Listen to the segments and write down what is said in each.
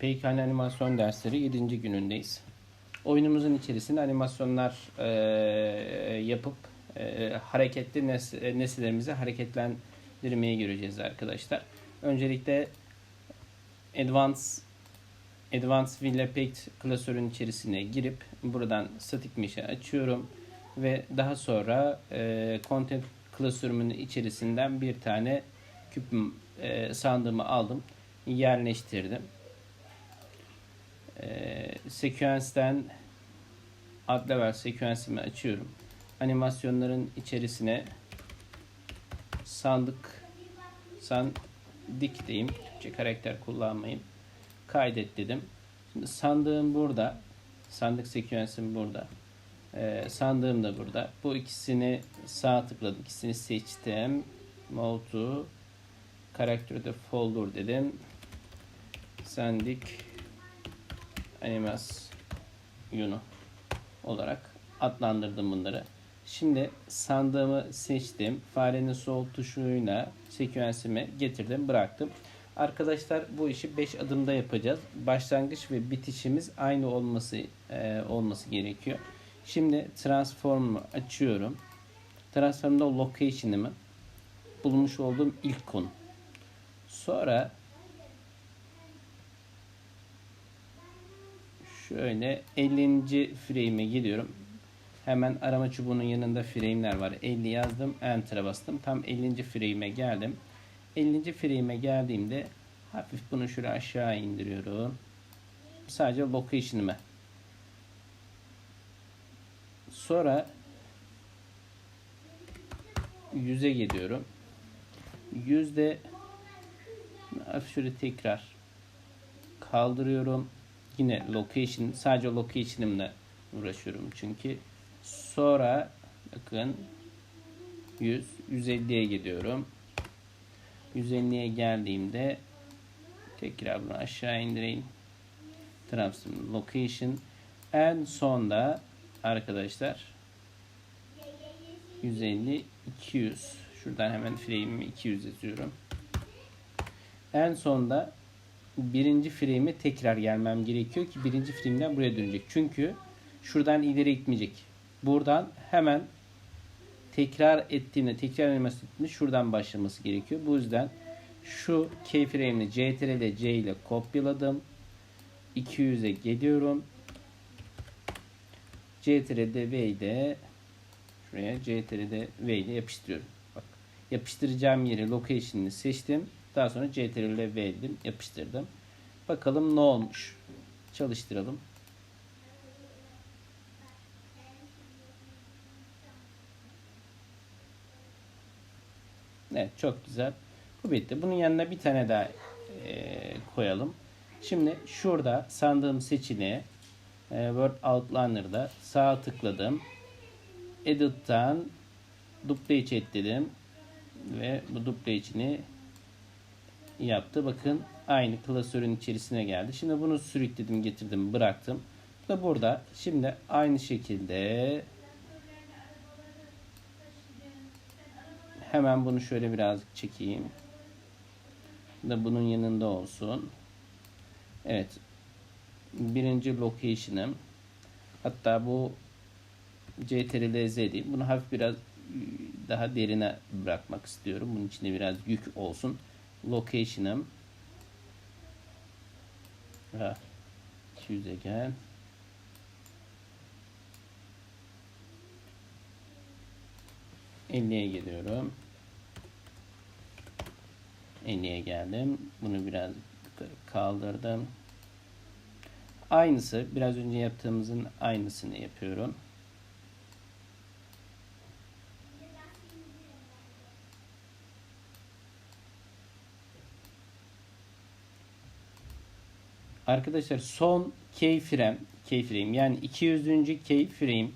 Peykane animasyon dersleri 7. günündeyiz. Oyunumuzun içerisinde animasyonlar e, yapıp e, hareketli nes nesnelerimizi hareketlendirmeyi göreceğiz arkadaşlar. Öncelikle Advanced Advanced Villa Paint klasörün içerisine girip buradan Static Mesh'i açıyorum ve daha sonra e, Content klasörümün içerisinden bir tane küp e, sandığımı aldım, yerleştirdim. E, seküensten ad level seküensimi açıyorum. Animasyonların içerisine sandık sandık diyeyim. Türkçe karakter kullanmayayım. Kaydet dedim. Şimdi sandığım burada. Sandık seküensim burada. Ee, sandığım da burada. Bu ikisini sağ tıkladım. İkisini seçtim. Mouse'u karakterde folder dedim. Sandık animasyonu olarak adlandırdım bunları. Şimdi sandığımı seçtim. Farenin sol tuşuyla seküensimi getirdim, bıraktım. Arkadaşlar bu işi 5 adımda yapacağız. Başlangıç ve bitişimiz aynı olması e, olması gerekiyor. Şimdi transform'u açıyorum. Transform'da location'ımı bulmuş olduğum ilk konu. Sonra şöyle 50. frame'e gidiyorum. Hemen arama çubuğunun yanında frame'ler var. 50 yazdım. Enter'a bastım. Tam 50. frame'e geldim. 50. frame'e geldiğimde hafif bunu şöyle aşağı indiriyorum. Sadece location'ımı. Sonra yüze gidiyorum. Yüzde hafif şöyle tekrar kaldırıyorum. Yine location sadece location'ımla uğraşıyorum çünkü Sonra bakın 100 150'ye gidiyorum. 150'ye geldiğimde tekrar bunu aşağı indireyim. Transform location en sonda arkadaşlar 150 200 şuradan hemen frame'imi 200 yazıyorum. En sonda birinci frame'e tekrar gelmem gerekiyor ki birinci frame'den buraya dönecek. Çünkü şuradan ileri gitmeyecek. Buradan hemen tekrar ettiğinde, tekrar ettiğinde şuradan başlaması gerekiyor. Bu yüzden şu keyframe'ini CTRL C ile kopyaladım. 200'e geliyorum. CTRL V ile şuraya CTRL V ile yapıştırıyorum. Bak, yapıştıracağım yeri location'ını seçtim. Daha sonra CTRL V dedim, yapıştırdım. Bakalım ne olmuş. Çalıştıralım. Evet çok güzel. Bu bitti. Bunun yanına bir tane daha e, koyalım. Şimdi şurada sandığım seçeneğe e, Word Outliner sağ tıkladım. Edit'ten duplicate dedim. Ve bu duplicate'ini yaptı. Bakın aynı klasörün içerisine geldi. Şimdi bunu sürükledim, getirdim, bıraktım. Bu da burada. Şimdi aynı şekilde Hemen bunu şöyle birazcık çekeyim. Da bunun yanında olsun. Evet. Birinci location'ım. Hatta bu CTRL Z değil. Bunu hafif biraz daha derine bırakmak istiyorum. Bunun içinde biraz yük olsun. Location'ım. 200'e gel. Elliye geliyorum. 50'ye geldim. Bunu biraz kaldırdım. Aynısı biraz önce yaptığımızın aynısını yapıyorum. Arkadaşlar son keyframe keyframe yani 200. keyframe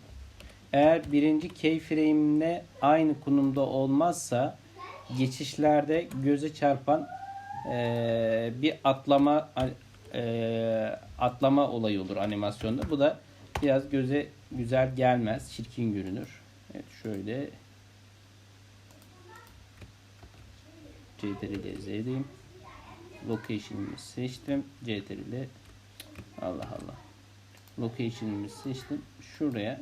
eğer birinci keyframe'le aynı konumda olmazsa geçişlerde göze çarpan e, bir atlama e, atlama olayı olur animasyonda. Bu da biraz göze güzel gelmez, çirkin görünür. Evet şöyle CTRL Z diyeyim. Location'ımı seçtim. CTRL ile Allah Allah. Location'ımı seçtim. Şuraya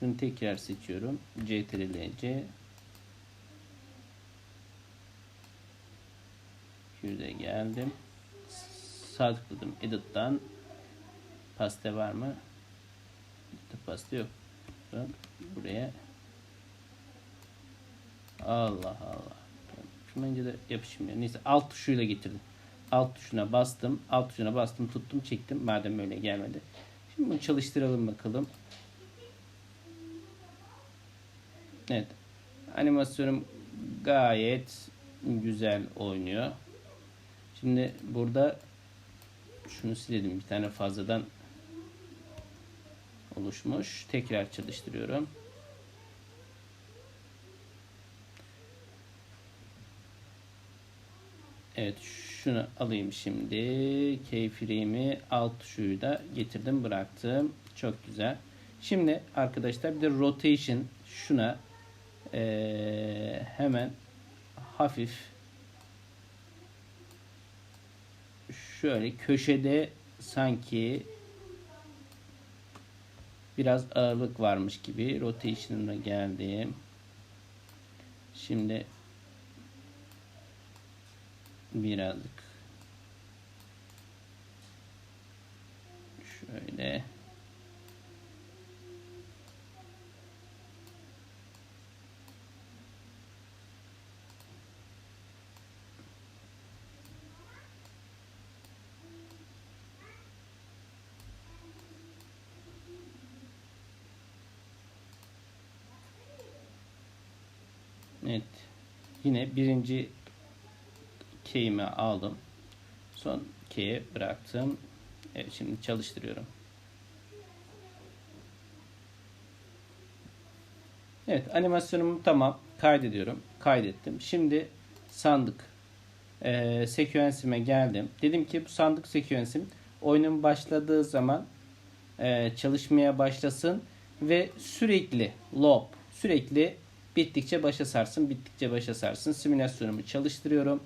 şunu tekrar seçiyorum. CTRL C Şuraya geldim. Sağ tıkladım. Edit'tan paste var mı? Paste yok. Buraya Allah Allah. Önce de yapışmıyor. Neyse alt tuşuyla getirdim. Alt tuşuna bastım. Alt tuşuna bastım. Tuttum çektim. Madem öyle gelmedi. Şimdi bunu çalıştıralım bakalım. Evet. Animasyonum gayet güzel oynuyor. Şimdi burada şunu silelim. Bir tane fazladan oluşmuş. Tekrar çalıştırıyorum. Evet şunu alayım şimdi. Keyframe'i alt tuşuyu da getirdim bıraktım. Çok güzel. Şimdi arkadaşlar bir de rotation şuna eee, hemen hafif şöyle köşede sanki biraz ağırlık varmış gibi rotation'ına geldim. Şimdi birazcık şöyle Evet. Yine birinci key'imi aldım. Son key'e bıraktım. Evet şimdi çalıştırıyorum. Evet animasyonumu tamam. Kaydediyorum. Kaydettim. Şimdi sandık e, seküensime geldim. Dedim ki bu sandık seküensim oyunun başladığı zaman e, çalışmaya başlasın ve sürekli loop sürekli bittikçe başa sarsın bittikçe başa sarsın simülasyonumu çalıştırıyorum.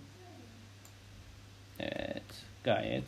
Evet gayet